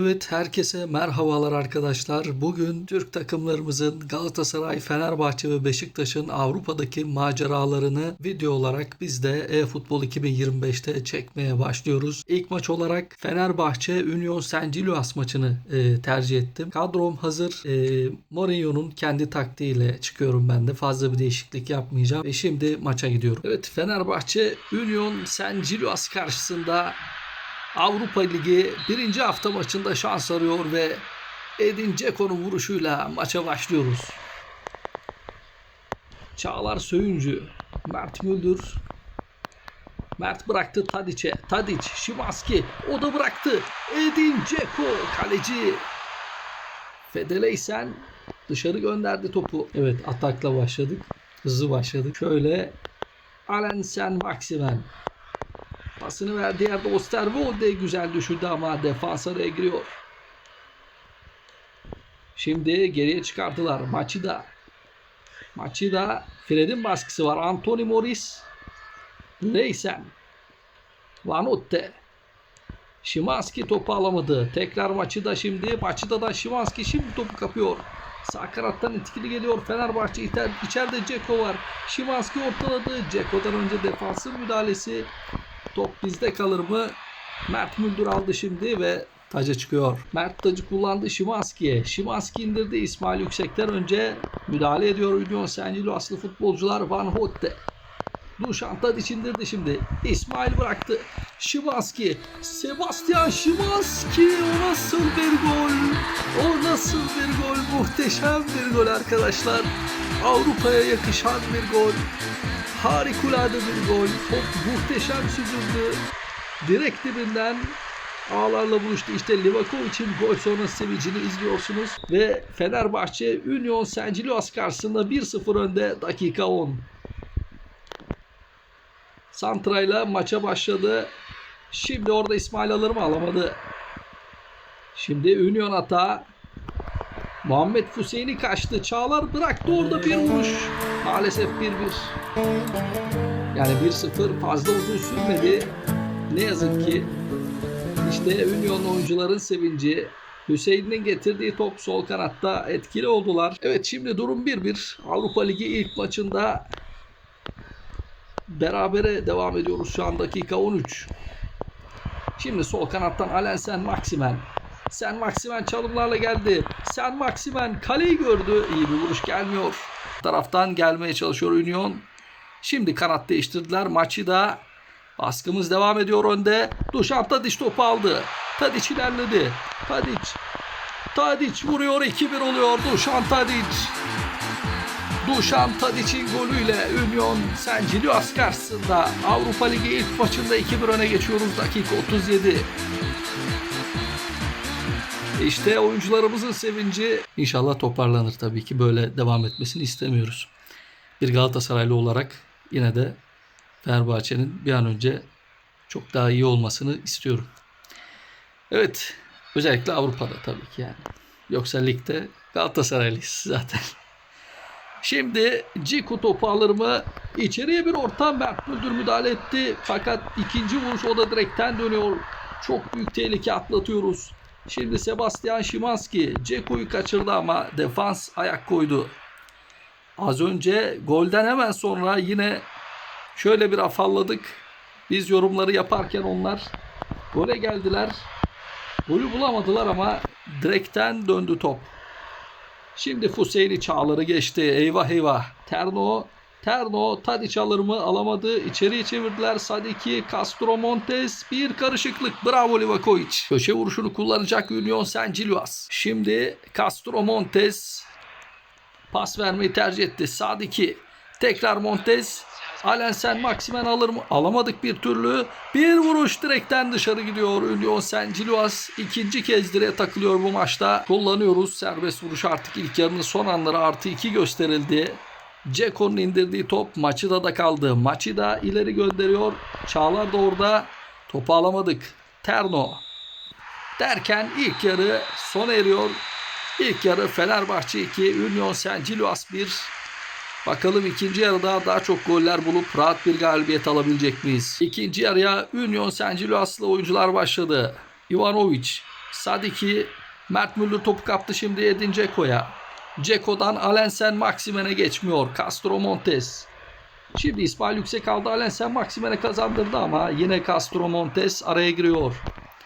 Evet herkese merhabalar arkadaşlar. Bugün Türk takımlarımızın Galatasaray, Fenerbahçe ve Beşiktaş'ın Avrupa'daki maceralarını video olarak biz de eFootball 2025'te çekmeye başlıyoruz. İlk maç olarak Fenerbahçe Union Saint Gilloise maçını e, tercih ettim. Kadrom hazır. E, Mourinho'nun kendi taktiğiyle çıkıyorum ben de. Fazla bir değişiklik yapmayacağım. Ve şimdi maça gidiyorum. Evet Fenerbahçe Union Saint Gilloise karşısında Avrupa Ligi birinci hafta maçında şans arıyor ve Edin Dzeko'nun vuruşuyla maça başlıyoruz. Çağlar Söyüncü, Mert Müldür, Mert bıraktı Tadiç'e. Tadiç, Şimanski, o da bıraktı. Edin Dzeko, kaleci. Fedeleysen dışarı gönderdi topu. Evet atakla başladık. Hızlı başladık. Şöyle Alensen Maximen. Pasını verdiği yerde Osterwolde güzel düşündü ama defans araya giriyor. Şimdi geriye çıkardılar. Maçı da maçı da Fred'in baskısı var. Anthony Morris Leysen Vanotte Şimanski topu alamadı. Tekrar maçı da şimdi. Maçı da da Şimanski şimdi topu kapıyor. Sağ kanattan etkili geliyor Fenerbahçe. İçer, içeride Ceko var. Şimanski ortaladı. Ceko'dan önce defansın müdahalesi. Top bizde kalır mı? Mert Müldür aldı şimdi ve taca çıkıyor. Mert tacı kullandı Şimanski'ye. Şimanski indirdi İsmail Yüksek'ten önce müdahale ediyor Union Saint Gillois'lı futbolcular Van Hotte. Dušan Tadić indirdi şimdi. İsmail bıraktı. Şimanski. Sebastian Şimanski. O nasıl bir gol? O nasıl bir gol? Muhteşem bir gol arkadaşlar. Avrupa'ya yakışan bir gol. Harikulade bir gol. Top muhteşem süzüldü. Direkt dibinden ağlarla buluştu. İşte Livakovic'in gol sonrası sevincini izliyorsunuz. Ve Fenerbahçe Union Saint Gilloise karşısında 1-0 önde dakika 10. Santra'yla maça başladı. Şimdi orada İsmail alır mı alamadı. Şimdi Union hata. Muhammed Hüseyin'i kaçtı. Çağlar bıraktı orada bir vuruş. Maalesef 1-1. Yani 1-0 fazla uzun sürmedi. Ne yazık ki işte Union oyuncuların sevinci Hüseyin'in getirdiği top sol kanatta etkili oldular. Evet şimdi durum 1-1. Avrupa Ligi ilk maçında berabere devam ediyoruz şu an dakika 13. Şimdi sol kanattan Alensen Maximen. Sen Maximen çalımlarla geldi. Sen Maximen kaleyi gördü. İyi bir vuruş gelmiyor. Taraftan gelmeye çalışıyor Union. Şimdi kanat değiştirdiler. Maçı da baskımız devam ediyor önde. Dušan Tadić topu aldı. Tadić ilerledi. Tadić. Tadić vuruyor. 2-1 oluyor. Dušan Tadić. Dušan Tadić'in golüyle Union Saint Gilloise karşısında Avrupa Ligi ilk maçında 2-1 öne geçiyoruz. Dakika 37. İşte oyuncularımızın sevinci inşallah toparlanır tabii ki. Böyle devam etmesini istemiyoruz. Bir Galatasaraylı olarak yine de Fenerbahçe'nin bir an önce çok daha iyi olmasını istiyorum. Evet. Özellikle Avrupa'da tabii ki yani. Yoksa ligde Galatasaraylıyız zaten. Şimdi Ciku topu alır mı? İçeriye bir ortam Mert Müldür müdahale etti. Fakat ikinci vuruş o da direkten dönüyor. Çok büyük tehlike atlatıyoruz. Şimdi Sebastian Şimanski Ceko'yu kaçırdı ama defans ayak koydu. Az önce golden hemen sonra yine şöyle bir afalladık. Biz yorumları yaparken onlar gole geldiler. Golü bulamadılar ama direkten döndü top. Şimdi Fuseyli Çağlar'ı geçti. Eyvah eyvah. Terno Terno Tadiç alır mı? Alamadı. İçeriye çevirdiler. Sadiki Castro Montes. Bir karışıklık. Bravo Livakovic. Köşe vuruşunu kullanacak Union Saint Gilloise. Şimdi Castro Montes pas vermeyi tercih etti. Sadiki. Tekrar Montes. Alensen Maximen alır mı? Alamadık bir türlü. Bir vuruş direkten dışarı gidiyor. Union Saint Gilloise ikinci kez direğe takılıyor bu maçta. Kullanıyoruz. Serbest vuruş artık ilk yarının son anları artı 2 gösterildi. Ceko'nun indirdiği top maçı da da kaldı. Maçı da ileri gönderiyor. Çağlar da orada. Topu alamadık. Terno. Derken ilk yarı sona eriyor. İlk yarı Fenerbahçe 2, Union Saint Gilloise 1. Bakalım ikinci yarıda daha çok goller bulup rahat bir galibiyet alabilecek miyiz? İkinci yarıya Union Saint Gilloise'lı oyuncular başladı. Ivanovic, Sadiki Mert Müldür topu kaptı şimdi Edin Dzeko'ya. Dzeko'dan Alensen Maximen'e geçmiyor. Castro Montes. Şimdi İsmail Yüksek aldı. Alensen Maximen'e kazandırdı ama yine Castro Montes araya giriyor.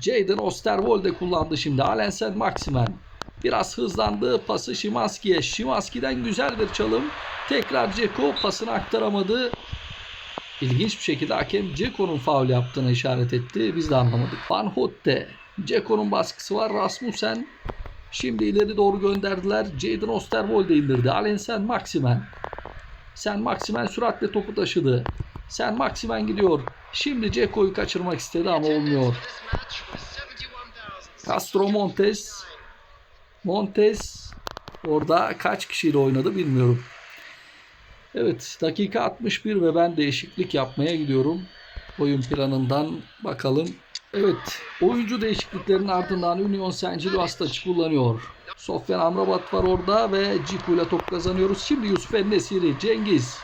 Jadon Osterwolde kullandı şimdi. Alensen Maximen. Biraz hızlandı. Pası Şimanski'ye. Şimanski'den güzel bir çalım. Tekrar Ceko pasını aktaramadı. İlginç bir şekilde hakem Ceko'nun faul yaptığını işaret etti. Biz de anlamadık. Van Hotte. Ceko'nun baskısı var. Rasmussen. Şimdi ileri doğru gönderdiler. Jadon Osterwolde indirdi. Alensen Maximen. Sen Maximen süratle topu taşıdı. Sen Maximen gidiyor. Şimdi Ceko'yu kaçırmak istedi ama olmuyor. Castro Montes. Montes orada kaç kişiyle oynadı bilmiyorum. Evet dakika 61 ve ben değişiklik yapmaya gidiyorum. Oyun planından bakalım. Evet oyuncu değişikliklerinin ardından Union Saint Gilloise taçı kullanıyor. Sofyan Amrabat var orada ve Ciku ile top kazanıyoruz. Şimdi Yusuf Ennesiri, Cengiz.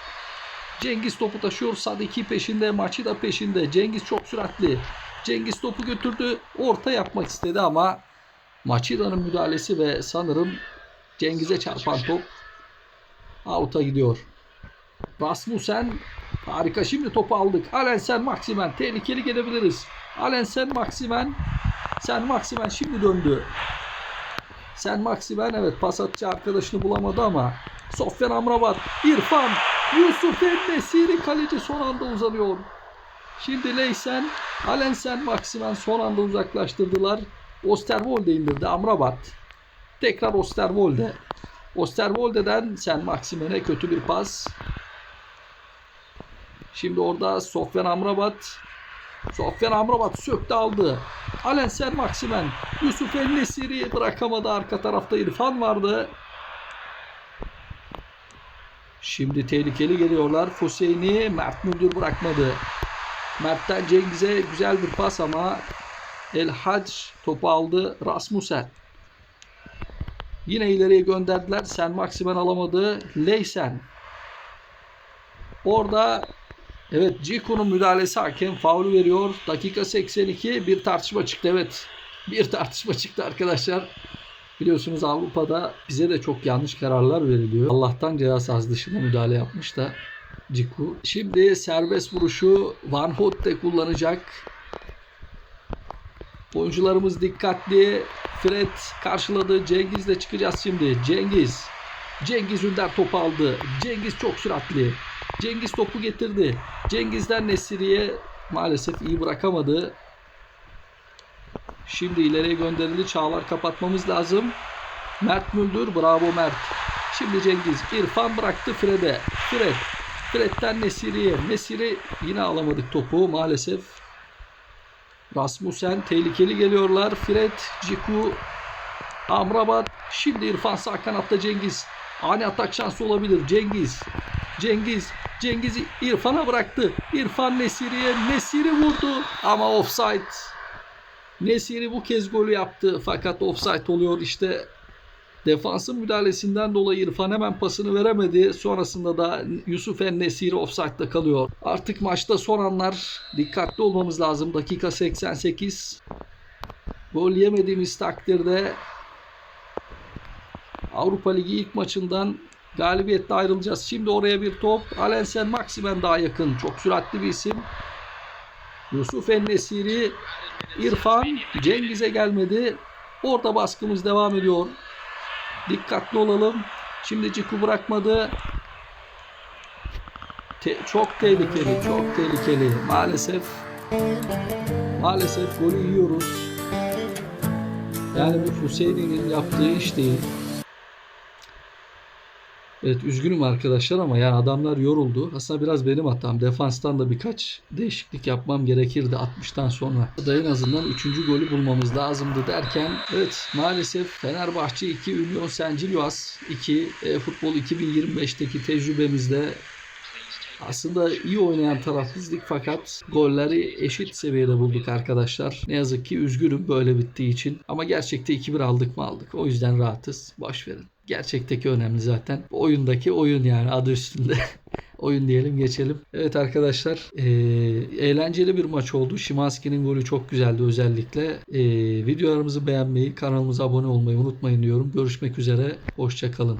Cengiz topu taşıyor. Sadiki peşinde, maçı da peşinde. Cengiz çok süratli. Cengiz topu götürdü. Orta yapmak istedi ama Maçida'nın müdahalesi ve sanırım Cengiz'e çarpan top out'a gidiyor. Rasmussen harika şimdi topu aldık. Alensen Maximen tehlikeli gelebiliriz. Alensen Maximen Sen Maximen şimdi döndü. Sen Maximen evet pas atıcı arkadaşını bulamadı ama Sofyan Amrabat, İrfan, Yusuf Ennesiri kaleci son anda uzanıyor. Şimdi Leysen, Alensen Maximen son anda uzaklaştırdılar. Osterwolde indirdi Amrabat. Tekrar Osterwolde. Osterwolde'den sen Maximen'e kötü bir pas. Şimdi orada Sofyan Amrabat. Sofyan Amrabat söktü aldı. Alensen Maximen. Yusuf El Nesiri bırakamadı. Arka tarafta İrfan vardı. Şimdi tehlikeli geliyorlar. Hüseyin'i Mert Müldür bırakmadı. Mert'ten Cengiz'e güzel bir pas ama El Hac topu aldı. Rasmussen. Yine ileriye gönderdiler. Sen Maximen alamadı. Leysen. Orada evet Ciku'nun müdahalesi hakem faulü veriyor. Dakika 82 bir tartışma çıktı. Evet bir tartışma çıktı arkadaşlar. Biliyorsunuz Avrupa'da bize de çok yanlış kararlar veriliyor. Allah'tan ceza sahası dışında müdahale yapmış da Ciku. Şimdi serbest vuruşu Van Hotte kullanacak. Oyuncularımız dikkatli. Fred karşıladı. Cengiz'le çıkacağız şimdi. Cengiz. Cengiz Ünder topu aldı. Cengiz çok süratli. Cengiz topu getirdi. Cengiz'den Nesiri'ye maalesef iyi bırakamadı. Şimdi ileriye gönderildi. Çağlar kapatmamız lazım. Mert Müldür. Bravo Mert. Şimdi Cengiz. İrfan bıraktı Fred'e. Fred. Fred'den Nesiri'ye. Nesiri yine alamadık topu maalesef. Rasmussen tehlikeli geliyorlar. Fred, Ciku, Amrabat. Şimdi İrfan sağ kanatta Cengiz. Ani atak şansı olabilir. Cengiz. Cengiz. Cengiz İrfan'a bıraktı. İrfan Nesiri'ye. Nesiri vurdu. Ama offside. Nesiri bu kez golü yaptı. Fakat offside oluyor. İşte defansın müdahalesinden dolayı İrfan hemen pasını veremedi. Sonrasında da Yusuf En-Nesiri offside'da kalıyor. Artık maçta son anlar dikkatli olmamız lazım. Dakika 88. Gol yemediğimiz takdirde Avrupa Ligi ilk maçından galibiyetle ayrılacağız. Şimdi oraya bir top. Alensen Maximen daha yakın. Çok süratli bir isim. Yusuf En-Nesiri İrfan Cengiz'e gelmedi. Orada baskımız devam ediyor. Dikkatli olalım. Şimdi Ciku bırakmadı. Te- çok tehlikeli, çok tehlikeli. Maalesef maalesef golü yiyoruz. Yani bu Hüseyin'in yaptığı iş değil. Evet üzgünüm arkadaşlar ama yani adamlar yoruldu. Aslında biraz benim hatam. Defanstan da birkaç değişiklik yapmam gerekirdi 60'tan sonra. Da en azından 3. golü bulmamız lazımdı derken evet maalesef Fenerbahçe 2 Union Saint Gilloise 2 e, futbol 2025'teki tecrübemizde aslında iyi oynayan taraf bizdik fakat golleri eşit seviyede bulduk arkadaşlar. Ne yazık ki üzgünüm böyle bittiği için. Ama gerçekte 2-1 aldık mı aldık. O yüzden rahatız. Boş verin. Gerçekteki önemli zaten. Oyundaki oyun yani adı üstünde. oyun diyelim geçelim. Evet arkadaşlar e, eğlenceli bir maç oldu. Şimanski'nin golü çok güzeldi özellikle. E, videolarımızı beğenmeyi, kanalımıza abone olmayı unutmayın diyorum. Görüşmek üzere. Hoşçakalın.